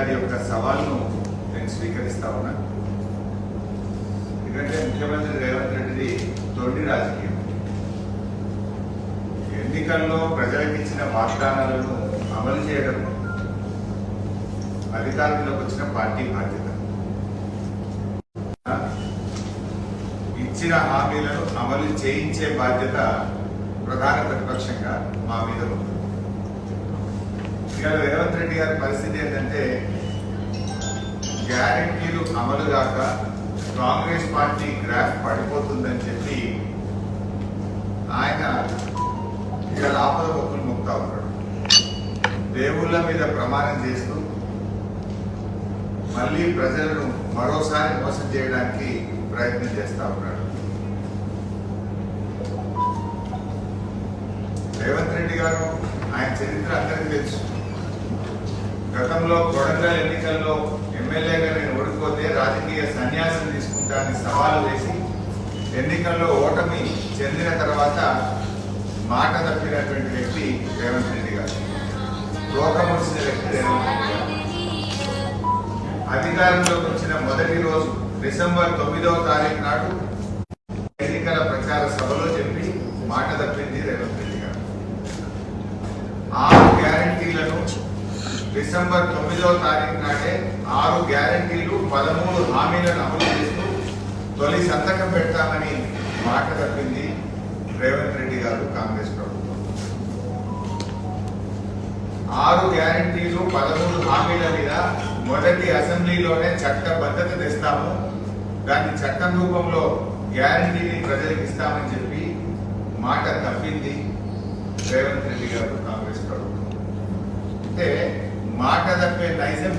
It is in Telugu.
గారి యొక్క సవాల్ను నేను స్వీకరిస్తా ఉన్నా ఎందుకంటే ముఖ్యమంత్రి రేవంత్ రెడ్డిది తొండి రాజకీయం. ఎన్నికల్లో ప్రజలకు ఇచ్చిన వాగ్దానాలను అమలు చేయడం అధికారంలోకి వచ్చిన పార్టీ బాధ్యత. ఇచ్చిన హామీలను అమలు చేయించే బాధ్యత ప్రధాన ప్రతిపక్షంగా మా మీద ఉంది. ఇవాళ రేవంత్ రెడ్డి గారి పరిస్థితి ఏంటంటే గ్యారెంటీలు అమలు కాక కాంగ్రెస్ పార్టీ గ్రాఫ్ పడిపోతుందని చెప్పి ఆయన ఇవాళ ఆపద మొక్కులు మొక్తా ఉన్నాడు. దేవుళ్ళ మీద ప్రమాణం చేస్తూ మళ్ళీ ప్రజలను మరోసారి మోసం చేయడానికి ప్రయత్నం చేస్తూ ఉన్నాడు. రేవంత్ రెడ్డి గారు ఆయన చరిత్ర అందరికీ తెలుసు. గతంలో కొడంగల్ ఎన్నికల్లో ఎమ్మెల్యేగా నేను ఓడిపోతే రాజకీయ సన్యాసం తీసుకుంటానని సవాలు వేసి ఎన్నికల్లో ఓటమి చెందిన తర్వాత మాట తప్పినటువంటి వ్యక్తి రేవంత్ రెడ్డి గారు. రోగమొచ్చిన వ్యక్తి రేవంత్ రెడ్డి గారు. అధికారంలోకి వచ్చిన మొదటి రోజు డిసెంబర్ తొమ్మిదవ తారీఖు నాడు ఎన్నికల ప్రచార సభలో చెప్పి మాట తప్పింది రేవంత్ రెడ్డి గారు ఆరు గ్యారంటీలను డిసెంబర్ తొమ్మిదవ తారీఖు నాడే ఆరు గ్యారంటీలు పదమూడు హామీలను అమలు చేస్తూ తొలి సంతకం పెడతామని మాట తప్పింది రేవంత్ రెడ్డి గారు కాంగ్రెస్ ప్రభుత్వం. ఆరు గ్యారంటీలు పదమూడు హామీల మీద మొదటి అసెంబ్లీలోనే చట్టబద్ధత తెస్తాము. దాన్ని చట్టం రూపంలో గ్యారంటీని ప్రజలకు ఇస్తామని చెప్పి మాట తప్పింది రేవంత్ రెడ్డి గారు కాంగ్రెస్ ప్రభుత్వం. that way nice